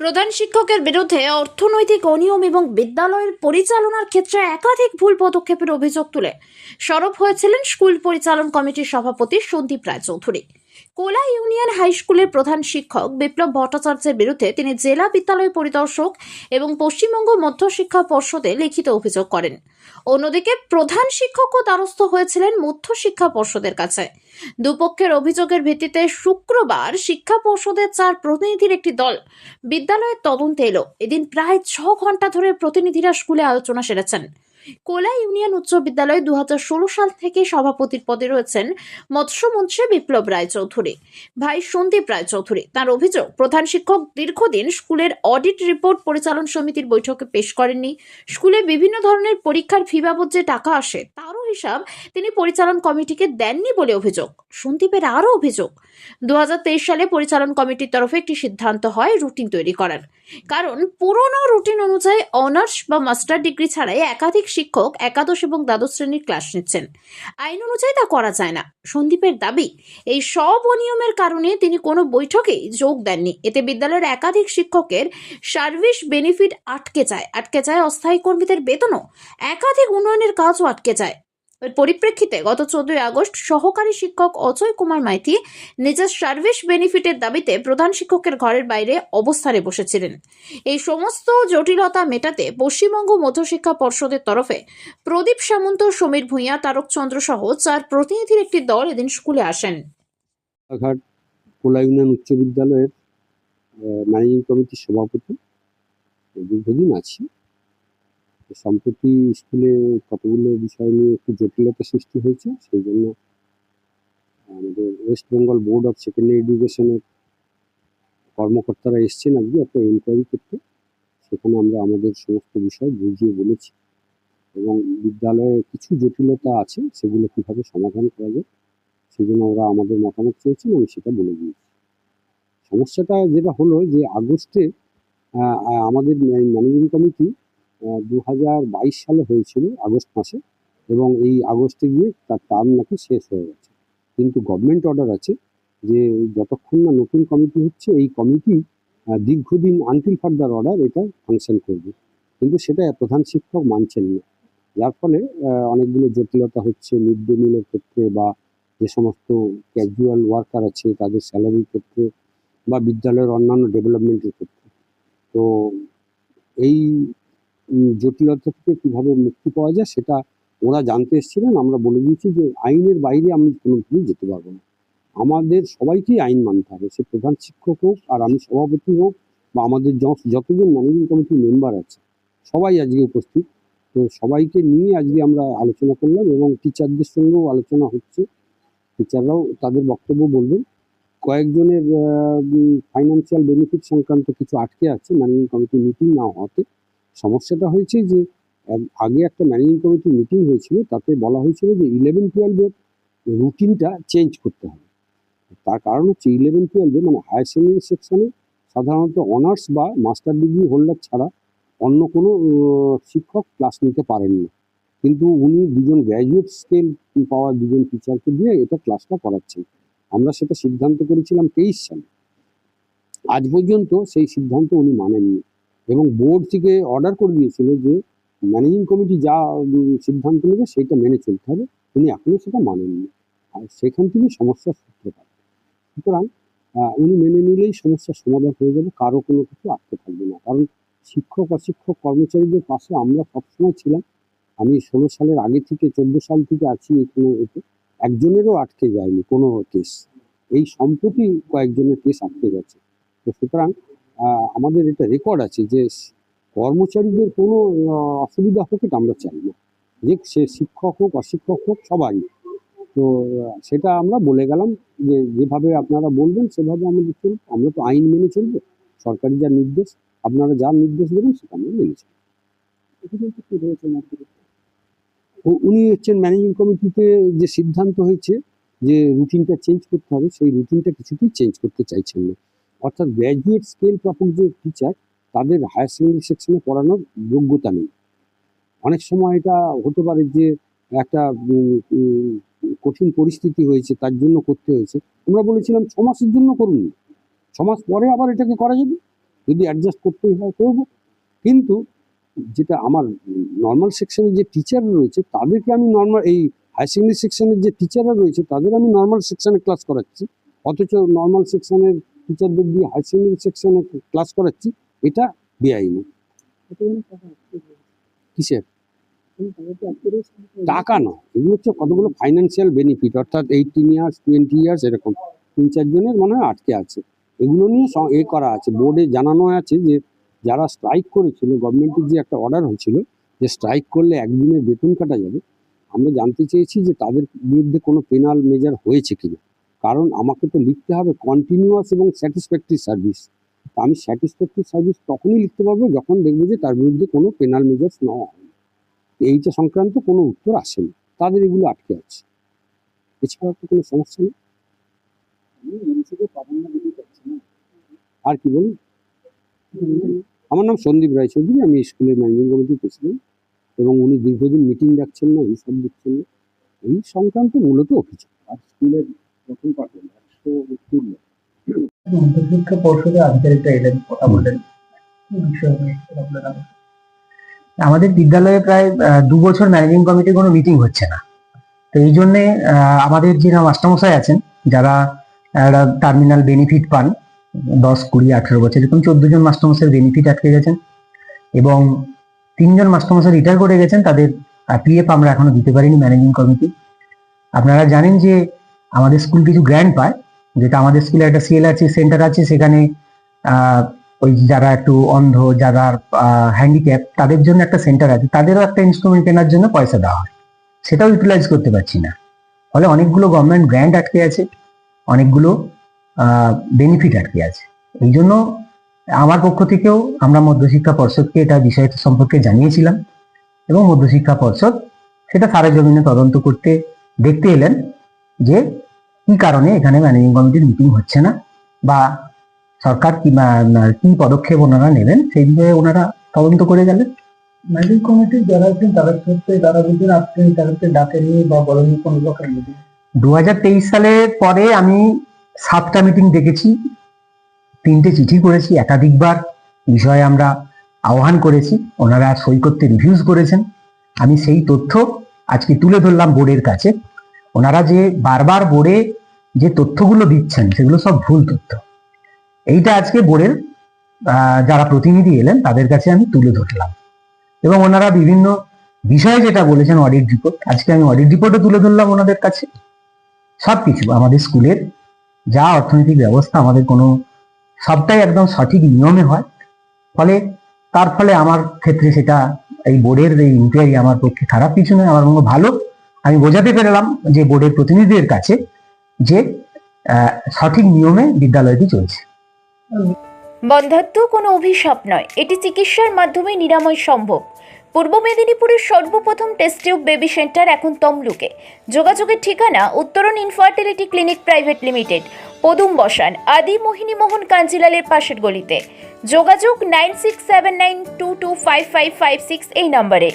প্রধান শিক্ষকের বিরুদ্ধে অর্থনৈতিক অনিয়ম এবং বিদ্যালয়ের পরিচালনার ক্ষেত্রে একাধিক ভুল পদক্ষেপের অভিযোগ তুলে। সরব হয়েছিলেন স্কুল পরিচালন কমিটির সভাপতি সন্দীপ রায়চৌধুরী। কোলা ইউনিয়ন হাই স্কুলের প্রধান শিক্ষক বিপ্লব ভট্টাচার্যের বিরুদ্ধে তিনি জেলা বিদ্যালয় পরিদর্শক এবং পশ্চিমবঙ্গ মধ্যশিক্ষা পর্ষদে লিখিত অভিযোগ করেন। অন্যদিকে প্রধান শিক্ষকও দ্বারস্থ হয়েছিলেন মধ্যশিক্ষা পর্ষদের কাছে। দুপক্ষের অভিযোগের ভিত্তিতে শুক্রবার শিক্ষা পর্ষদের চার প্রতিনিধির একটি দল বিদ্যালয়ের তদন্তে এলো। এদিন প্রায় ছ ঘণ্টা ধরে প্রতিনিধিরা স্কুলে আলোচনা সেরেছেন। কোলা ইউনিয়ন উচ্চ বিদ্যালয় দু সাল থেকে সভাপতির পদে রয়েছেন মৎস্যমন্ত্রী বিপ্লব রায়চৌধুরী ভাই সন্দীপ রায়চৌধুরী তার অভিযোগ, প্রধান শিক্ষক দীর্ঘদিন স্কুলের অডিট রিপোর্ট পরিচালন সমিতির বৈঠকে পেশ করেননি। স্কুলে বিভিন্ন ধরনের পরীক্ষার ফি বাবদ যে টাকা আসে তারও হিসাব তিনি পরিচালন কমিটিকে দেননি বলে অভিযোগ। সন্দীপের আরও অভিযোগ দু হাজার তেইশ সালে পরিচালন কমিটির তরফে একটি সিদ্ধান্ত হয় রুটিন তৈরি করার। কারণ পুরনো রুটিন অনুযায়ী অনার্স বা মাস্টার ডিগ্রি ছাড়াই একাধিক শিক্ষক একাদশ এবং দ্বাদশ শ্রেণির ক্লাস নিচ্ছেন। আইন অনুযায়ী তা করা যায় না। সন্দীপের দাবি, এই সব অনিয়মের কারণে তিনি কোনো বৈঠকেই যোগ দেননি। এতে বিদ্যালয়ের একাধিক শিক্ষকের সার্ভিস বেনিফিট আটকে যায়। আটকে যায় অস্থায়ী কর্মীদের বেতনও। একাধিক উন্নয়নের কাজও আটকে যায়। এর পরিপ্রেক্ষিতে গত চোদ্দই আগস্ট সহকারী শিক্ষক অজয় কুমার মাইতি নিজের সার্ভিস বেনিফিটের দাবিতে প্রধান শিক্ষকের ঘরের বাইরে অবস্থানে বসেছিলেন। এই সমস্ত জটিলতা মেটাতে পশ্চিমবঙ্গ মধ্যশিক্ষা পর্ষদের তরফে প্রদীপ সামন্ত, সমীর ভূঁইয়া তারকচন্দ্র সহ চার প্রতিনিধির একটি দল এদিন স্কুলে আসেন। উচ্চ বিদ্যালয়ের ম্যানেজিং কমিটির সভাপতি, দীর্ঘদিন আছি। সম্প্রতি স্কুলে কতগুলো বিষয় নিয়ে একটু জটিলতা সৃষ্টি হয়েছে, সেই জন্য আমাদের West Bengal board of secondary এডুকেশনের কর্মকর্তারা এসছেন আজকে একটা এনকোয়ারি করতে। সেখানে আমরা আমাদের সমস্ত বিষয় বুঝিয়ে বলেছি এবং বিদ্যালয়ে কিছু জটিলতা আছে, সেগুলো কীভাবে সমাধান করা যায়, সেই জন্য ওরা আমাদের মতামত চেয়েছেন, আমি সেটা বলে দিয়েছি। সমস্যাটা যেটা হলো যে আগস্টে আমাদের ম্যানেজিং কমিটি দু বাইশ সালে হয়েছিল আগস্ট মাসে এবং এই আগস্টে গিয়ে তার টার্ম নাকি শেষ হয়ে গেছে। কিন্তু গভর্নমেন্ট অর্ডার আছে যে যতক্ষণ না নতুন কমিটি হচ্ছে, এই কমিটি দীর্ঘদিন আনটিল ফার্দার অর্ডার এটা ফাংশন করবে। কিন্তু সেটা প্রধান শিক্ষক মানছেন না। যার ফলে অনেকগুলো জটিলতা হচ্ছে মিড ডে মিলের ক্ষেত্রে বা যে সমস্ত ক্যাজুয়াল ওয়ার্কার আছে তাদের স্যালারির ক্ষেত্রে বা বিদ্যালয়ের অন্যান্য ডেভেলপমেন্টের ক্ষেত্রে। তো এই জটিলতা থেকে কীভাবে মুক্তি পাওয়া যায় সেটা ওরা জানতে এসেছিলেন। আমরা বলে দিয়েছি যে আইনের বাইরে আমি কোনোভাবেই যেতে পারব না। আমাদের সবাইকেই আইন মানতে হবে, সে প্রধান শিক্ষক হোক আর আমি সভাপতি হোক বা আমাদের যতজন ম্যানেজিং কমিটির মেম্বার আছে, সবাই আজকে উপস্থিত। তো সবাইকে নিয়ে আজকে আমরা আলোচনা করলাম এবং টিচারদের সঙ্গেও আলোচনা হচ্ছে। টিচাররাও তাদের বক্তব্য বলবেন। কয়েকজনের ফাইন্যান্সিয়াল বেনিফিট সংক্রান্ত কিছু আটকে আছে ম্যানেজিং কমিটি মিটিং না হওয়াতে। সমস্যাটা হয়েছে যে আগে একটা ম্যানেজিং কমিটি মিটিং হয়েছিল, তাতে বলা হয়েছিল যে ইলেভেন টুয়েলভের রুটিনটা চেঞ্জ করতে হবে। তার কারণ হচ্ছে ইলেভেন টুয়েলভে মানে হায়ার সেকেন্ডারি সেকশনে সাধারণত অনার্স বা মাস্টার ডিগ্রি হোল্ডার ছাড়া অন্য কোনো শিক্ষক ক্লাস নিতে পারেন না। কিন্তু উনি দুজন গ্র্যাজুয়েট স্কেল পাওয়া দুজন টিচারকে দিয়ে এটা ক্লাসটা করাচ্ছেন। আমরা সেটা সিদ্ধান্ত করেছিলাম তেইশ সালে। আজ পর্যন্ত সেই সিদ্ধান্ত উনি মানেননি। এবং বোর্ড থেকে অর্ডার করে দিয়েছিল যে ম্যানেজিং কমিটি যা সিদ্ধান্ত নেবে সেটা মেনে চলতে হবে। উনি এখনও সেটা মানেননি। আর সেখান থেকে সমস্যার সূত্রপাত। সুতরাং উনি মেনে নিলেই সমস্যার সমাধান হয়ে যাবে, কারও কোনো কিছু আটকে থাকবে না। কারণ শিক্ষক, অশিক্ষক, কর্মচারীদের পাশে আমরা সবসময় ছিলাম। আমি ষোলো সালের আগে থেকে, চোদ্দ সাল থেকে আছি এখানে এতে। একজনেরও আটকে যায়নি কোনো কেস এই সম্প্রতি কয়েকজনের কেস আটকে গেছে। তো সুতরাং আমাদের এটা রেকর্ড আছে যে কর্মচারীদের কোনো অসুবিধা হোক এটা আমরা চাই না। যে সে শিক্ষক হোক, অশিক্ষক হোক, সবাই। তো সেটা আমরা বলে গেলাম যে যেভাবে আপনারা বলবেন, সেভাবে আমাদের চলবে। আমরা তো আইন মেনে চলবো। সরকারি যা নির্দেশ, আপনারা যা নির্দেশ দেবেন, সেটা আমরা মেনে চলবো। উনি হচ্ছেন ম্যানেজিং কমিটিতে যে সিদ্ধান্ত হয়েছে যে রুটিনটা চেঞ্জ করতে হবে, সেই রুটিনটা কিছুতেই চেঞ্জ করতে চাইছেন না। অর্থাৎ গ্র্যাজুয়েট স্কেল প্রাপক যে টিচার তাদের হায়ার সেকেন্ডারি সেকশনে পড়ানোর যোগ্যতা নেই। অনেক সময় এটা হতে পারে যে একটা কঠিন পরিস্থিতি হয়েছে, তার জন্য করতে হয়েছে। আমরা বলেছিলাম, ছ মাসের জন্য করুন। ছ মাস পরে আবার এটাকে করা যাবে। যদি অ্যাডজাস্ট করতেই হয়, করব। কিন্তু যেটা আমার নর্মাল সেকশনের যে টিচার রয়েছে, তাদেরকে আমি নর্মাল এই হায়ার সেকেন্ডারি সেকশনের যে টিচাররা রয়েছে, তাদের আমি নর্মাল সেকশনে ক্লাস করাচ্ছি। অথচ নর্মাল সেকশনের টিচারদের দিয়ে হাই সেকেন্ডারি সেকশনে ক্লাস করাচ্ছি, এটা বেআইনি। কিসের? টাকা নয় এগুলো হচ্ছে কতগুলো ফাইন্যান্সিয়াল বেনিফিট অর্থাৎ এইটিন ইয়ার্স টোয়েন্টি ইয়ার্স এরকম। তিন চারজনের মনে হয় আটকে আছে। এগুলো নিয়ে এ করা আছে। বোর্ডে জানানো আছে যে, যারা স্ট্রাইক করেছিল গভর্নমেন্টের যে একটা অর্ডার হয়েছিল, যে স্ট্রাইক করলে একদিনের বেতন কাটা যাবে, আমরা জানতে চেয়েছি যে তাদের বিরুদ্ধে কোনো পেনাল মেজার হয়েছে কিনা। কারণ আমাকে তো লিখতে হবে কন্টিনিউয়াস এবং স্যাটিসফ্যাক্টরি সার্ভিস আমি স্যাটিসফ্যাক্টরি সার্ভিস তখনই লিখতে পারব যখন দেখব যে তার বিরুদ্ধে কোনো পেনাল মেজার্স নেওয়া হয়নি। এইটা সংক্রান্ত কোনো উত্তর আসেনি, তাদের এগুলো আটকে আছে। এছাড়া তো কোনো সমস্যা নেই? আর কি বলুন? আমার নাম সন্দীপ রায়চৌধুরী, আমি স্কুলের ম্যানেজিং কমিটির প্রেসিডেন্ট এবং উনি দীর্ঘদিন মিটিং ডাকছেন না হিসাব দিচ্ছেন না। এই সংক্রান্ত মূলত অভিযোগ। আর স্কুলের প্রথম পাঠন একশো উত্তীর্ণ উচ্চশিক্ষা পর্ষদের আধিকারিকরা এলেন, কথা বললেন। আমাদের? বিদ্যালয়ে প্রায় দু বছর ম্যানেজিং কমিটির কোনো মিটিং হচ্ছে না। তো এই জন্যে আমাদের যে মাস্টারমশাই আছেন, যারা টার্মিনাল বেনিফিট পান, দশ, কুড়ি, আঠেরো বছর, এরকম চোদ্দ জন মাস্টারমশাই বেনিফিট আটকে গেছেন এবং তিনজন মাস্টারমশাই রিটায়ার করে গেছেন, তাদের পিএফ আমরা এখনও দিতে পারিনি ম্যানেজিং কমিটি আপনারা জানেন যে আমাদের স্কুল কিছু গ্র্যান্ড পায়, যেটা আমাদের স্কুলে একটা সিএলআরসি সেন্টার আছে, সেখানে ওই যারা একটু অন্ধ, যারা হ্যান্ডিক্যাপ তাদের জন্য একটা সেন্টার আছে। তাদেরও একটা ইনস্ট্রুমেন্ট কেনার জন্য পয়সা দেওয়া হয়। সেটাও ইউটিলাইজ করতে পারছি না। ফলে অনেকগুলো গভর্নমেন্ট গ্র্যান্ট আটকে আছে, অনেকগুলো বেনিফিট আটকে আছে। এই জন্য আমার পক্ষ থেকেও আমরা মধ্যশিক্ষা পর্ষদকে এটা বিষয়টা সম্পর্কে জানিয়েছিলাম এবং মধ্যশিক্ষা পর্ষদ সেটা সারা জমিনে তদন্ত করতে দেখতে এলেন। যে কি কারণে এখানে ম্যানেজিং কমিটির মিটিং হচ্ছে না বা সরকার কি কি পদক্ষেপ ওনারা নেবেন সেই বিষয়ে ওনারা তদন্ত করে গেলেন? ম্যানেজিং কমিটির যারা আছেন তাদের ক্ষেত্রে তারা বলছেন আপনি তাদেরকে ডাকেননি বা বলেননি কোন প্রকার মিটিং দু হাজার তেইশ সালের পরে আমি সাতটা মিটিং দেখেছি তিনটে চিঠি করেছি একাধিকবার বিষয়ে আমরা আহ্বান করেছি ওনারা সই করতে রিভিউজ করেছেন। আমি সেই তথ্য আজকে তুলে ধরলাম বোর্ডের কাছে। ওনারা যে বারবার বোর্ডে যে তথ্যগুলো দিচ্ছেন, সেগুলো সব ভুল তথ্য। এইটা আজকে বোর্ডের যারা প্রতিনিধি এলেন, তাদের কাছে আমি তুলে ধরলাম। এবং ওনারা বিভিন্ন বিষয়ে যেটা বলেছেন অডিট রিপোর্ট আজকে আমি অডিট রিপোর্টও তুলে ধরলাম ওনাদের কাছে। সবকিছু আমাদের স্কুলের যা অর্থনৈতিক ব্যবস্থা, আমাদের কোনো, সবটাই একদম সঠিক নিয়মে হয়। ফলে, তার ফলে আমার ক্ষেত্রে সেটা, এই বোর্ডের এই ইনকোয়ারি আমার পক্ষে খারাপ কিছু নয়, আমার মনে ভালো। আমি বোঝাতে পেরেলাম যে বোর্ডের প্রতিনিধিদের কাছে যে সঠিক নিয়মে বিদ্যালয়টি চলছে। বন্ধ্যাত্ব কোনো অভিশাপ নয়। এটি চিকিৎসার মাধ্যমে নিরাময় সম্ভব। পূর্ব মেদিনীপুরের সর্বপ্রথম টেস্ট টিউব বেবি সেন্টার এখন তমলুকে। যোগাযোগের ঠিকানা উত্তরণ ইনফার্টিলিটি ক্লিনিক প্রাইভেট লিমিটেড পদুম বসান, আদি মোহিনী মোহন কাঞ্জিলালের পাশের গলিতে। যোগাযোগ nine six seven nine two two five five five six এই নম্বরে